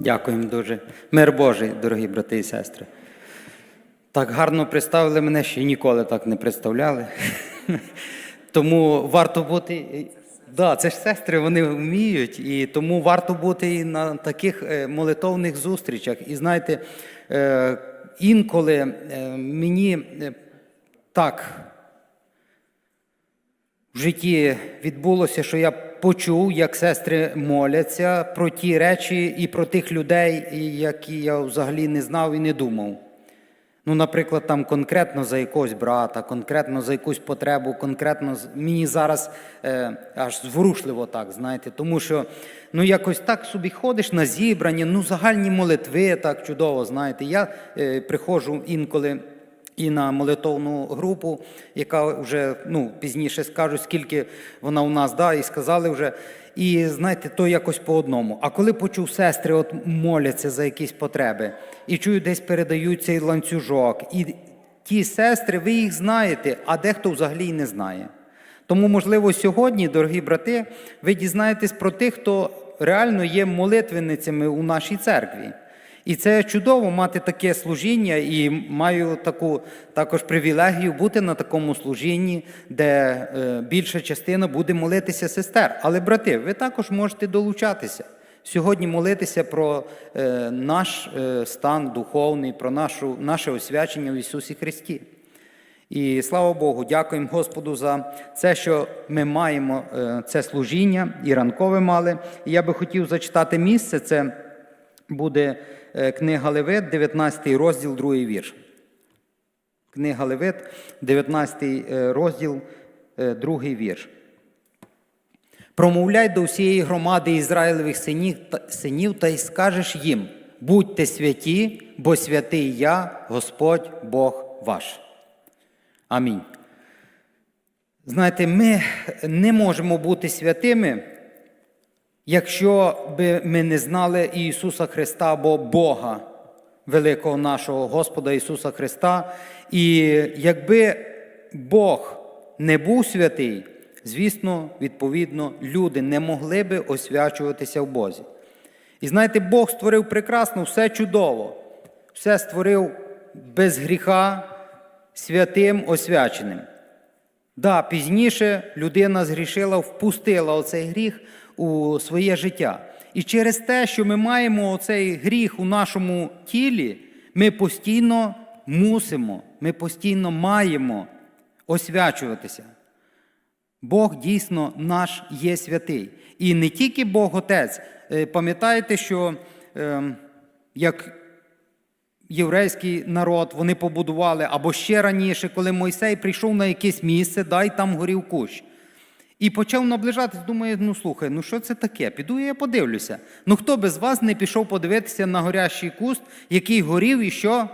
Дякуємо дуже. Мир Божий, дорогі брати і сестри. Так гарно представили мене, ще ніколи так не представляли. Тому варто бути. Да, це ж сестри, вони вміють, і тому варто бути і на таких е, молитовних зустрічах. І знаєте, е, інколи е, мені так в житті відбулося, що я почув, як сестри моляться про ті речі і про тих людей, які я взагалі не знав і не думав. Ну, наприклад, там конкретно за якогось брата, конкретно за якусь потребу, конкретно мені зараз е, аж зворушливо так, знаєте, тому що ну якось так собі ходиш на зібрання, ну загальні молитви так чудово, знаєте. Я е, приходжу інколи і на молитовну групу, яка вже ну, пізніше скажу, скільки вона у нас, да, і сказали вже. І знаєте, то якось по одному. А коли почув сестри, от моляться за якісь потреби, і чую, десь передають цей ланцюжок. І ті сестри, ви їх знаєте, а дехто взагалі не знає. Тому, можливо, сьогодні, дорогі брати, ви дізнаєтесь про тих, хто реально є молитвенницями у нашій церкві. І це чудово мати таке служіння, і маю таку також привілегію бути на такому служінні, де е, більша частина буде молитися сестер. Але, брати, ви також можете долучатися. Сьогодні молитися про е, наш е, стан духовний, про нашу, наше освячення в Ісусі Христі. І слава Богу, дякуємо Господу за це, що ми маємо е, це служіння і ранкове мали. І я би хотів зачитати місце. Це буде книга Левит, 19 розділ, другий вірш. Книга Левит, 19 е, розділ, е, другий вірш. Промовляй до всієї громади Ізраїлевих синів та й скажеш їм: будьте святі, бо святий я, Господь Бог ваш. Амінь. Знаєте, ми не можемо бути святими, якщо би ми не знали Ісуса Христа або Бога, великого нашого Господа Ісуса Христа. І якби Бог не був святий, звісно, відповідно, люди не могли би освячуватися в Бозі. І знаєте, Бог створив прекрасно, все чудово, все створив без гріха, святим, освяченим. Да, пізніше людина згрішила, впустила оцей гріх у своє життя. І через те, що ми маємо оцей гріх у нашому тілі, ми постійно мусимо, ми постійно маємо освячуватися. Бог дійсно наш є святий. І не тільки Бог Отець. Е, Пам'ятаєте, що е, як єврейський народ вони побудували, або ще раніше, коли Мойсей прийшов на якесь місце, дай там горів кущ. І почав наближатись, думає, ну слухай, ну що це таке? Піду я подивлюся. Ну хто без вас не пішов подивитися на горящий куст, який горів і що?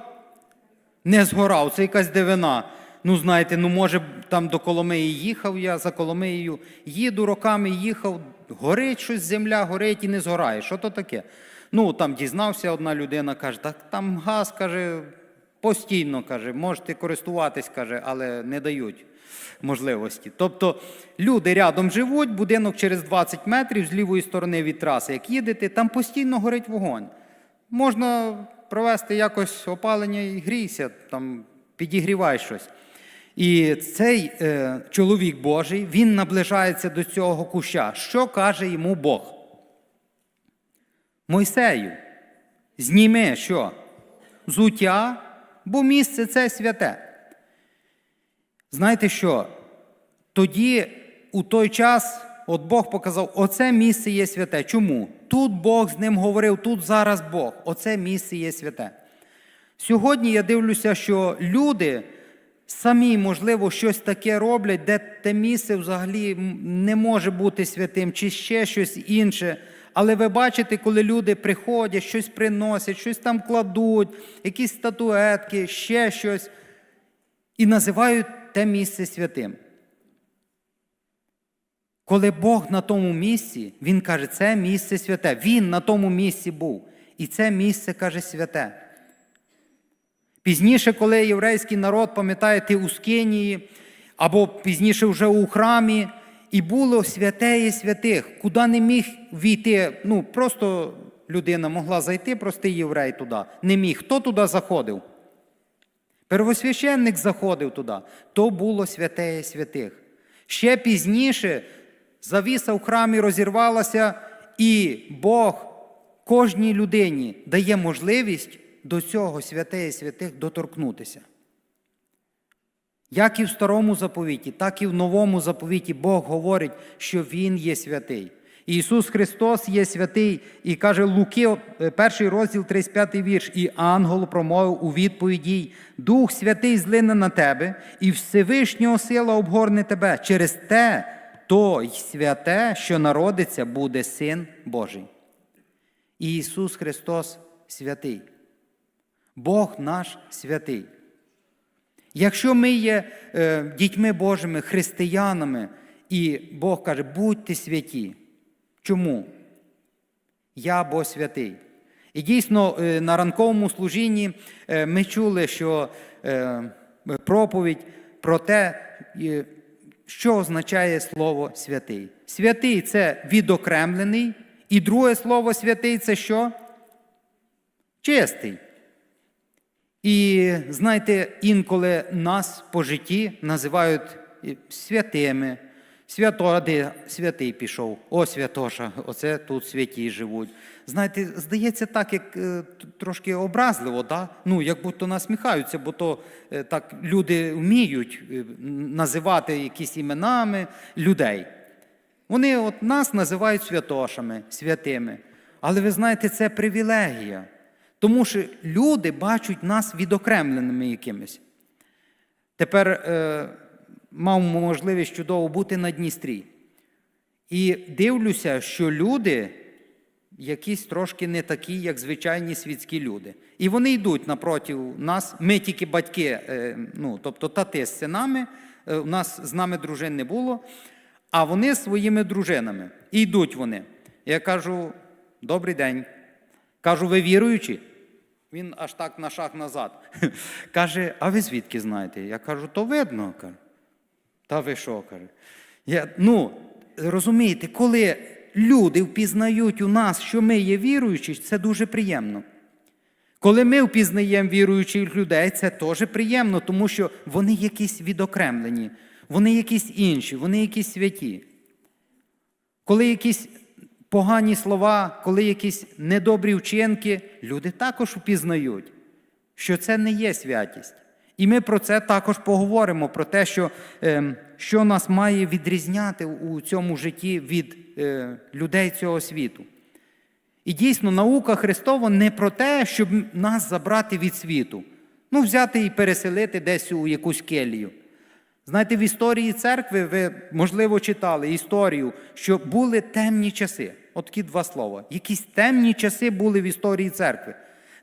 Не згорав, це якась дивина. Ну, знаєте, ну може там до Коломиї їхав я за Коломиєю, їду роками їхав, горить щось, земля горить і не згорає. Що то таке? Ну, там дізнався одна людина, каже, так там газ, каже, постійно каже, можете користуватись, каже, але не дають можливості. Тобто люди рядом живуть, будинок через 20 метрів з лівої сторони від траси, як їдете, там постійно горить вогонь. Можна провести якось опалення і грійся, там підігрівай щось. І цей е, чоловік Божий, він наближається до цього куща. Що каже йому Бог? Мойсею, зніми що? Зуття, бо місце це святе. Знаєте що? Тоді, у той час, от Бог показав, оце місце є святе. Чому? Тут Бог з ним говорив, тут зараз Бог. Оце місце є святе. Сьогодні я дивлюся, що люди самі, можливо, щось таке роблять, де те місце взагалі не може бути святим, чи ще щось інше. Але ви бачите, коли люди приходять, щось приносять, щось там кладуть, якісь статуетки, ще щось, і називають те місце святим. Коли Бог на тому місці, Він каже, це місце святе. Він на тому місці був. І це місце каже святе. Пізніше, коли єврейський народ, пам'ятаєте, у Скинії, або пізніше вже у храмі, і було святе і святих, куди не міг війти, ну просто людина могла зайти, простий єврей туди. Не міг. Хто туди заходив? Первосвященник заходив туди. То було святеє святих. Ще пізніше завіса в храмі розірвалася, і Бог кожній людині дає можливість до цього святеє святих доторкнутися. Як і в старому заповіті, так і в новому заповіті Бог говорить, що Він є святий. Ісус Христос є святий і каже Луки, е, перший розділ, 35 вірш, і ангел промовив у відповіді: Дух Святий злине на тебе, і Всевишнього сила обгорне тебе. Через те то й святе, що народиться, буде Син Божий. І Ісус Христос святий. Бог наш святий. Якщо ми є е, дітьми Божими, християнами, і Бог каже, будьте святі. Чому? Я бо святий. І дійсно е, на ранковому служінні е, ми чули, що е, проповідь про те, що означає слово святий. Святий це відокремлений, і друге слово святий це що? Чистий. І знаєте, інколи нас по житті називають святими. Свято, а де святий пішов, о святоша, оце тут святі живуть. Знаєте, здається, так, як е, трошки образливо, да? ну, як будто насміхаються, бо то е, так люди вміють е, називати якісь іменами людей. Вони от нас називають святошами, святими. Але ви знаєте, це привілегія. Тому що люди бачать нас відокремленими якимись. Тепер мав можливість чудово бути на Дністрі. І дивлюся, що люди якісь трошки не такі, як звичайні світські люди. І вони йдуть напроти нас. Ми тільки батьки, е, ну, тобто тати з синами, е, у нас з нами дружин не було, а вони своїми дружинами. І йдуть вони. Я кажу: добрий день. Кажу, ви віруючі? Він аж так на шаг назад. Каже, а ви звідки знаєте? Я кажу, то видно. Каже. Та ви що? каже. Я, ну, розумієте, коли люди впізнають у нас, що ми є віруючі, це дуже приємно. Коли ми впізнаємо віруючих людей, це теж приємно, тому що вони якісь відокремлені, вони якісь інші, вони якісь святі. Коли якісь погані слова, коли якісь недобрі вчинки, люди також впізнають, що це не є святість. І ми про це також поговоримо, про те, що, е, що нас має відрізняти у цьому житті від е, людей цього світу. І дійсно, наука Христова не про те, щоб нас забрати від світу, ну, взяти і переселити десь у якусь келію. Знаєте, в історії церкви ви, можливо, читали історію, що були темні часи. От такі два слова. Якісь темні часи були в історії церкви,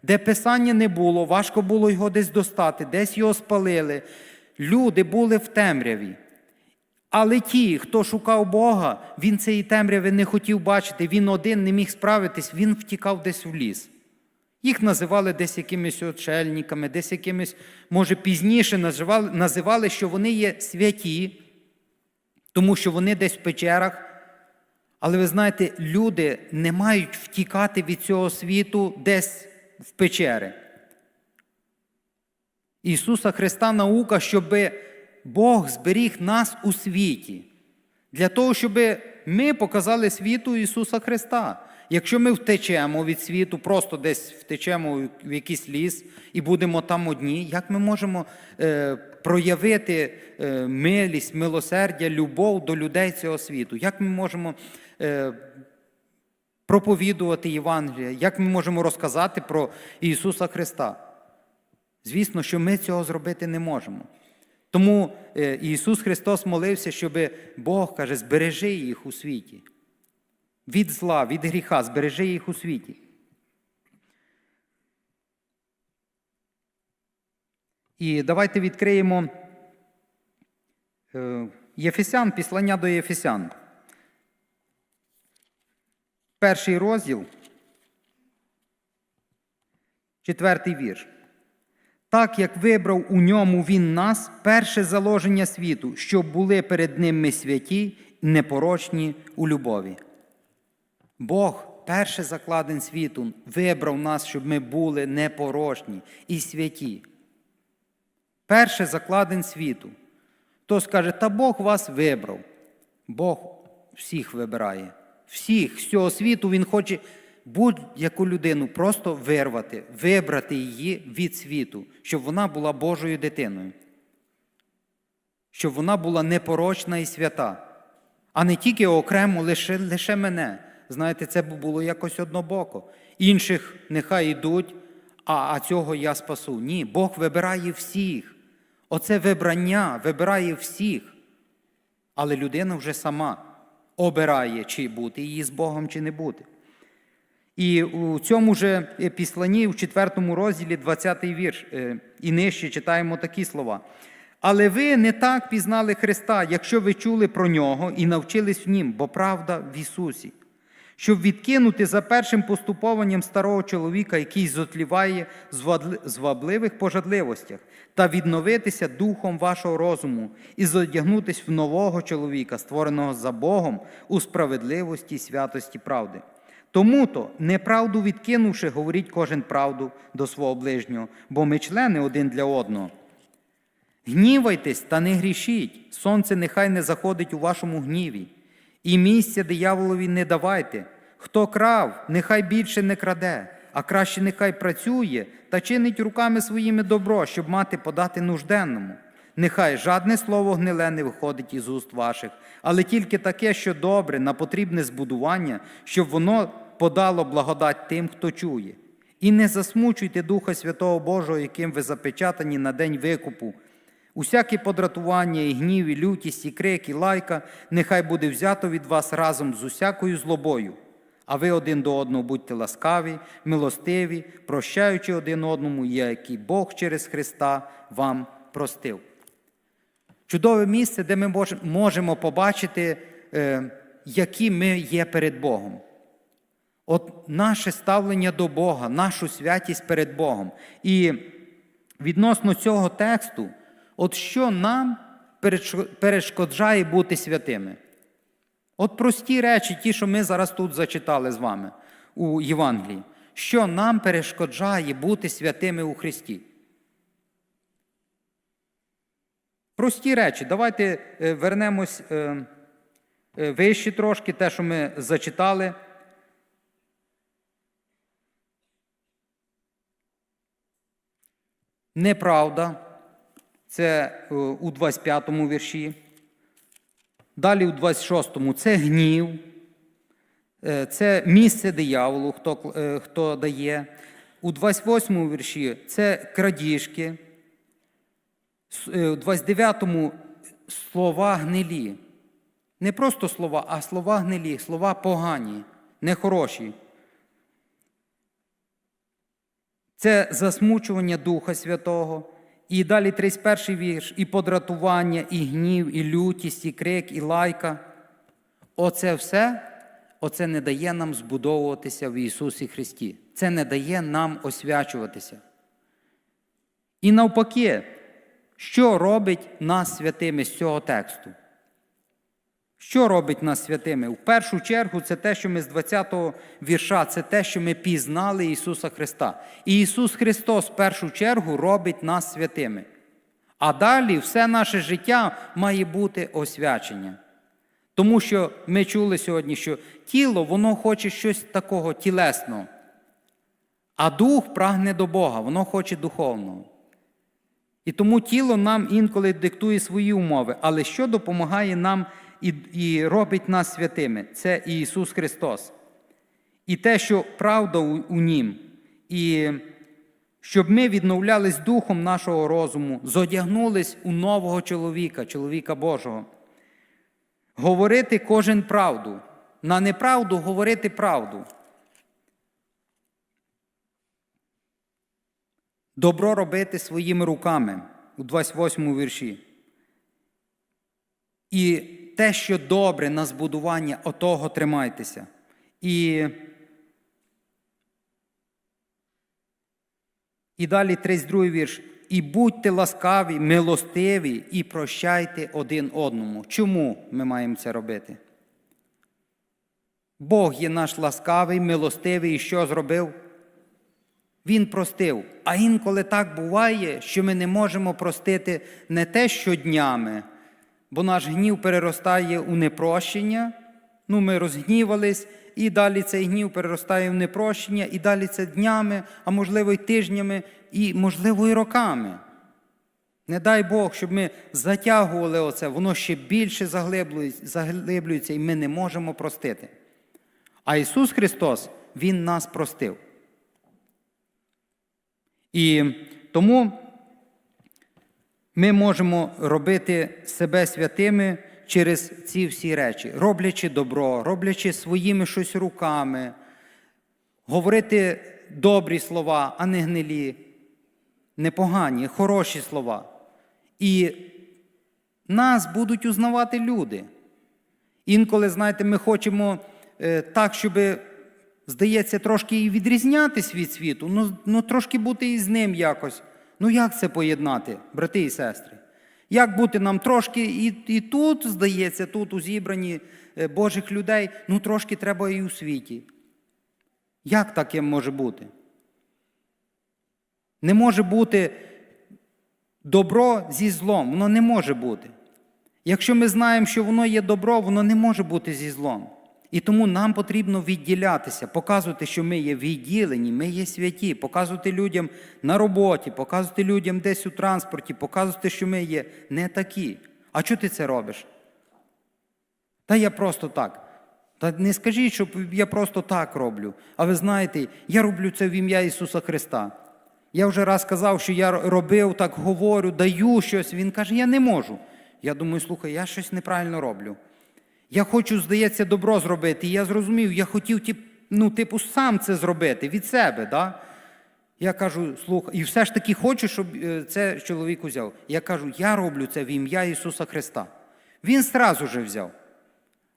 де писання не було, важко було його десь достати, десь його спалили. Люди були в темряві. Але ті, хто шукав Бога, він цієї темряви не хотів бачити, він один не міг справитись, він втікав десь в ліс. Їх називали десь якимись очельниками, десь якимись, може, пізніше називали, називали, що вони є святі, тому що вони десь в печерах. Але ви знаєте, люди не мають втікати від цього світу десь в печери. Ісуса Христа наука, щоб Бог зберіг нас у світі, для того, щоб ми показали світу Ісуса Христа. Якщо ми втечемо від світу, просто десь втечемо в якийсь ліс і будемо там одні, як ми можемо е, проявити е, милість, милосердя, любов до людей цього світу? Як ми можемо е, проповідувати Євангелія? Як ми можемо розказати про Ісуса Христа? Звісно, що ми цього зробити не можемо. Тому е, Ісус Христос молився, щоб Бог каже, збережи їх у світі. Від зла, від гріха, збережи їх у світі. І давайте відкриємо е, Єфесян, післання до Єфесян. Перший розділ, четвертий вірш. Так як вибрав у ньому він нас перше заложення світу, щоб були перед ним ми святі непорочні у любові. Бог перший закладин світу вибрав нас, щоб ми були непорочні і святі. Перший закладин світу. Хто скаже, та Бог вас вибрав. Бог всіх вибирає. Всіх, з цього світу Він хоче будь-яку людину просто вирвати, вибрати її від світу, щоб вона була Божою дитиною. Щоб вона була непорочна і свята, а не тільки окремо лише, лише мене. Знаєте, це б було якось однобоко. Інших нехай йдуть, а, а цього я спасу. Ні, Бог вибирає всіх. Оце вибрання вибирає всіх. Але людина вже сама обирає, чи бути її з Богом, чи не бути. І у цьому же післанні, у 4 розділі, 20 вірш, е, і нижче читаємо такі слова. Але ви не так пізнали Христа, якщо ви чули про нього і навчились в нім, бо правда в Ісусі. Щоб відкинути за першим поступованням старого чоловіка, який зотліває звабливих пожадливостях, та відновитися духом вашого розуму і зодягнутись в нового чоловіка, створеного за Богом у справедливості і святості правди. Тому то, неправду відкинувши, говоріть кожен правду до свого ближнього, бо ми члени один для одного. Гнівайтесь та не грішіть, сонце нехай не заходить у вашому гніві, і місця дияволові не давайте. Хто крав, нехай більше не краде, а краще нехай працює та чинить руками своїми добро, щоб мати подати нужденному. Нехай жадне слово гниле не виходить із уст ваших, але тільки таке, що добре, на потрібне збудування, щоб воно подало благодать тим, хто чує. І не засмучуйте Духа Святого Божого, яким ви запечатані на день викупу. Усяке подратування, і гнів, і лютість, і крик, і лайка, нехай буде взято від вас разом з усякою злобою. А ви один до одного будьте ласкаві, милостиві, прощаючи один одному, як і Бог через Христа вам простив. Чудове місце, де ми можемо побачити, е, які ми є перед Богом. От наше ставлення до Бога, нашу святість перед Богом. І відносно цього тексту, от що нам перешкоджає бути святими? От прості речі, ті, що ми зараз тут зачитали з вами у Євангелії. Що нам перешкоджає бути святими у Христі? Прості речі. Давайте е, вернемось е, е, вище трошки, те, що ми зачитали. Неправда. Це е, у 25 му вірші. Далі у 26-му це гнів, Е, це місце дияволу, хто, е, хто дає. У 28-му вірші це крадіжки. У 29-му слова гнилі. Не просто слова, а слова гнилі, слова погані, нехороші. Це засмучування Духа Святого. І далі 31 вірш, і подратування, і гнів, і лютість, і крик, і лайка. Оце все, оце не дає нам збудовуватися в Ісусі Христі. Це не дає нам освячуватися. І навпаки, що робить нас святими з цього тексту? Що робить нас святими? В першу чергу, це те, що ми з 20-го вірша, це те, що ми пізнали Ісуса Христа. І Ісус Христос в першу чергу робить нас святими. А далі все наше життя має бути освячення. Тому що ми чули сьогодні, що тіло воно хоче щось такого тілесного, а дух прагне до Бога, воно хоче духовного. І тому тіло нам інколи диктує свої умови, але що допомагає нам і, і робить нас святими? Це Ісус Христос. І те, що правда у, у Нім, і щоб ми відновлялись духом нашого розуму, зодягнулись у нового чоловіка, чоловіка Божого. Говорити кожен правду. На неправду говорити правду. Добро робити своїми руками у 28 вірші. І те, що добре на збудування, отого тримайтеся. І, і далі 32 вірш. І будьте ласкаві, милостиві і прощайте один одному. Чому ми маємо це робити? Бог є наш ласкавий, милостивий, і що зробив? Він простив. А інколи так буває, що ми не можемо простити не те щоднями, бо наш гнів переростає у непрощення. Ну, ми розгнівались, і далі цей гнів переростає в непрощення, і далі це днями, а можливо, й тижнями, і, можливо, і роками. Не дай Бог, щоб ми затягували оце, воно ще більше заглиблюється, і ми не можемо простити. А Ісус Христос, Він нас простив. І тому ми можемо робити себе святими через ці всі речі, роблячи добро, роблячи своїми щось руками, говорити добрі слова, а не гнилі, непогані, хороші слова. І нас будуть узнавати люди. Інколи, знаєте, ми хочемо е, так, щоб, здається, трошки і відрізнятись від світу, ну, ну трошки бути і з ним якось. Ну як це поєднати, брати і сестри? Як бути нам трошки і, і тут, здається, тут у зібранні е, Божих людей, ну трошки треба і у світі. Як таке може бути? Не може бути добро зі злом, воно не може бути. Якщо ми знаємо, що воно є добро, воно не може бути зі злом. І тому нам потрібно відділятися, показувати, що ми є відділені, ми є святі, показувати людям на роботі, показувати людям десь у транспорті, показувати, що ми є не такі. А чого ти це робиш? Та я просто так. Та не скажіть, що я просто так роблю. А ви знаєте, я роблю це в ім'я Ісуса Христа. Я вже раз казав, що я робив, так говорю, даю щось. Він каже, я не можу. Я думаю, слухай, я щось неправильно роблю. Я хочу, здається, добро зробити. І я зрозумів, я хотів, ну, типу, сам це зробити від себе. Да? Я кажу, слухай, і все ж таки хочу, щоб е, це чоловік взяв. Я кажу, я роблю це в ім'я Ісуса Христа. Він зразу же взяв.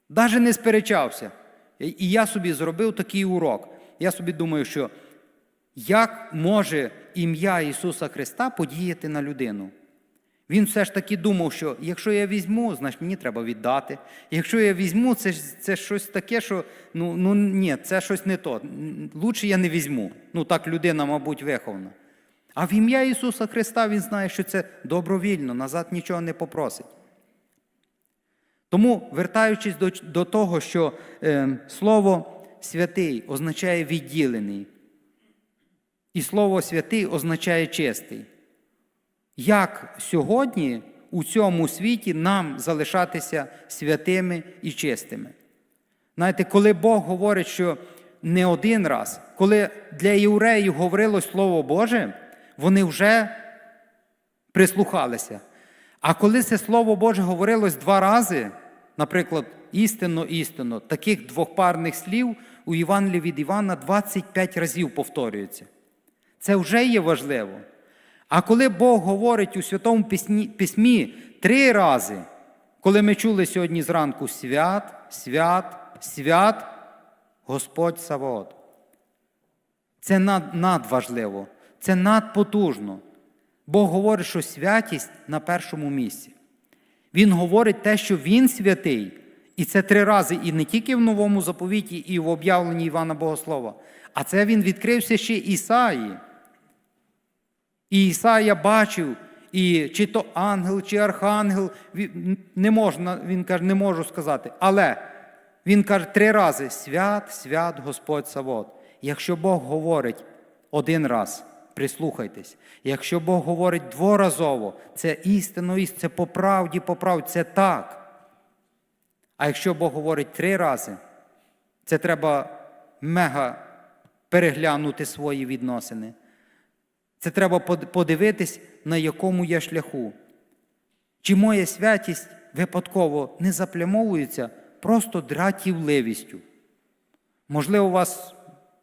Навіть не сперечався. І я собі зробив такий урок. Я собі думаю, що як може ім'я Ісуса Христа подіяти на людину? Він все ж таки думав, що якщо я візьму, значить мені треба віддати. Якщо я візьму, це, це щось таке, що ну, ну ні, це щось не то. Лучше я не візьму. Ну так людина, мабуть, вихована. А в ім'я Ісуса Христа Він знає, що це добровільно, назад нічого не попросить. Тому, вертаючись до, до того, що е, слово святий означає відділений, і слово святий означає чистий. Як сьогодні у цьому світі нам залишатися святими і чистими? Знаєте, коли Бог говорить, що не один раз, коли для євреїв говорилось Слово Боже, вони вже прислухалися. А коли це Слово Боже говорилось два рази, наприклад, істинно, істинно, таких двохпарних слів у Євангелії від Івана 25 разів повторюється. Це вже є важливо. А коли Бог говорить у Святому Письмі три рази, коли ми чули сьогодні зранку свят, свят, свят, Господь Саваот. Це над, надважливо, це надпотужно. Бог говорить, що святість на першому місці. Він говорить те, що Він святий, і це три рази, і не тільки в новому заповіті, і в об'явленні Івана Богослова, а це він відкрився ще Ісаї. І Ісая бачив, і чи то ангел, чи архангел, не можна, він каже, не можу сказати. Але він каже три рази: свят, свят Господь Савот. Якщо Бог говорить один раз, прислухайтесь. Якщо Бог говорить дворазово, це істинно, іст- це по правді, по правді, це так. А якщо Бог говорить три рази, це треба мега переглянути свої відносини. Це треба подивитись, на якому я шляху. Чи моя святість випадково не заплямовується просто дратівливістю? Можливо, у вас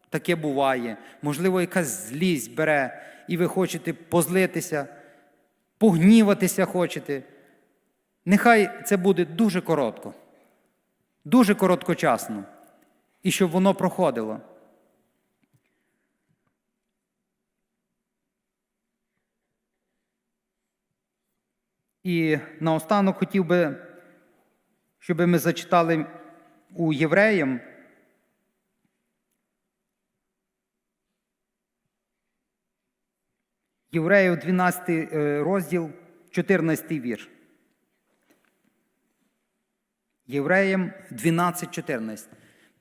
таке буває, можливо, якась злість бере, і ви хочете позлитися, погніватися хочете. Нехай це буде дуже коротко, дуже короткочасно, і щоб воно проходило. І наостанок хотів би, щоб ми зачитали у євреям. Євреїв 12 е, розділ, 14 вірш. Євреям 12.14.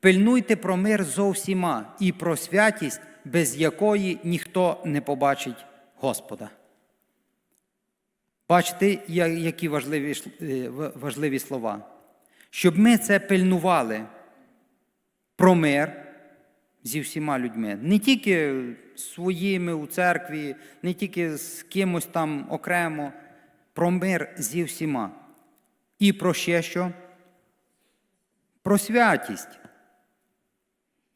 Пильнуйте про мир зовсіма і про святість, без якої ніхто не побачить Господа. Бачите, які важливі, е, важливі слова. Щоб ми це пильнували про мир зі всіма людьми, не тільки своїми у церкві, не тільки з кимось там окремо, про мир зі всіма. І про ще що? Про святість.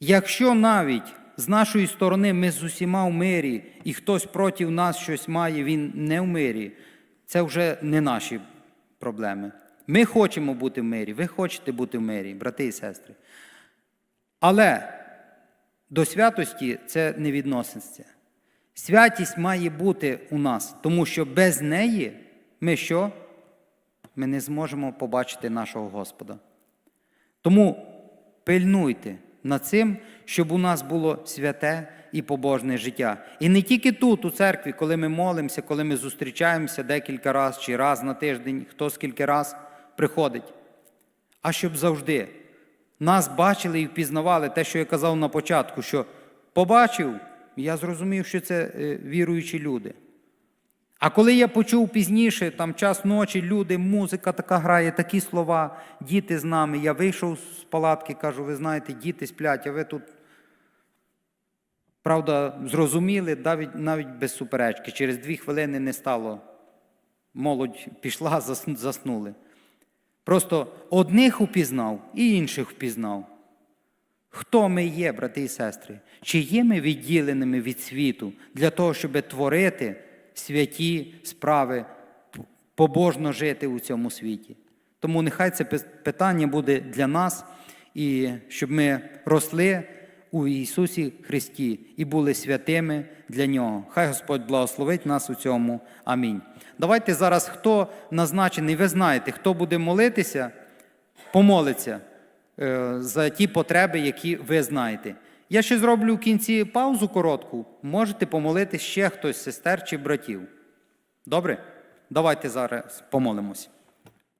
Якщо навіть з нашої сторони ми з усіма в мирі, і хтось проти нас щось має, він не в мирі, це вже не наші проблеми. Ми хочемо бути в мирі, ви хочете бути в мирі, брати і сестри. Але до святості це не відноситься. Святість має бути у нас, тому що без неї ми що? Ми не зможемо побачити нашого Господа. Тому пильнуйте над цим, щоб у нас було святе і побожне життя. І не тільки тут, у церкві, коли ми молимося, коли ми зустрічаємося декілька разів чи раз на тиждень, хто скільки раз приходить, а щоб завжди нас бачили і впізнавали те, що я казав на початку, що побачив, я зрозумів, що це е, віруючі люди. А коли я почув пізніше, там час ночі, люди, музика така грає, такі слова, діти з нами. Я вийшов з палатки, кажу, ви знаєте, діти сплять, а ви тут, правда, зрозуміли, навіть, навіть без суперечки. Через дві хвилини не стало. Молодь пішла, заснули. Просто одних упізнав і інших впізнав. Хто ми є, брати і сестри? Чи є ми відділеними від світу для того, щоб творити святі справи, побожно жити у цьому світі? Тому нехай це питання буде для нас, і щоб ми росли у Ісусі Христі і були святими для Нього. Хай Господь благословить нас у цьому. Амінь. Давайте зараз, хто назначений, ви знаєте, хто буде молитися, помолиться е, за ті потреби, які ви знаєте. Я ще зроблю в кінці паузу коротку. Можете помолити ще хтось, сестер чи братів. Добре? Давайте зараз помолимось.